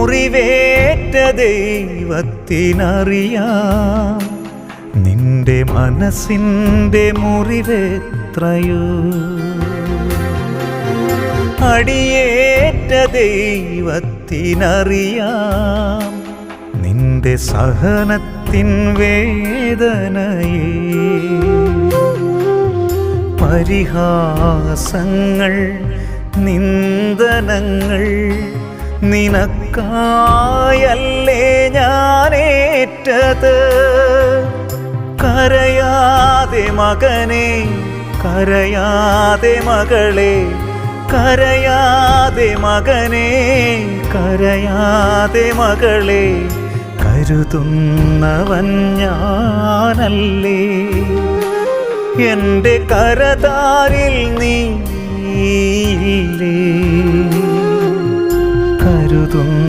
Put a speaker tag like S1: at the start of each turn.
S1: മുറിവേറ്റ ദൈവത്തിനറിയാം നിന്റെ മനസ്സിന്റെ മുറിവെത്രയോ. അടിയേറ്റ ദൈവത്തിനറിയാം നിന്റെ സഹനത്തിൻ വേദനയേ. പരിഹാസങ്ങൾ നിന്ദനങ്ങൾ നിനക്കായല്ലേ ഞാനേറ്റത്? കരയാതെ മകനെ കരയാതെ മകളെ കരയാതെ മകനെ കരയാതെ മകളെ കരുതുന്നവൻ ഞാനല്ലേ? എന്റെ കരതാരിൽ നീ todo.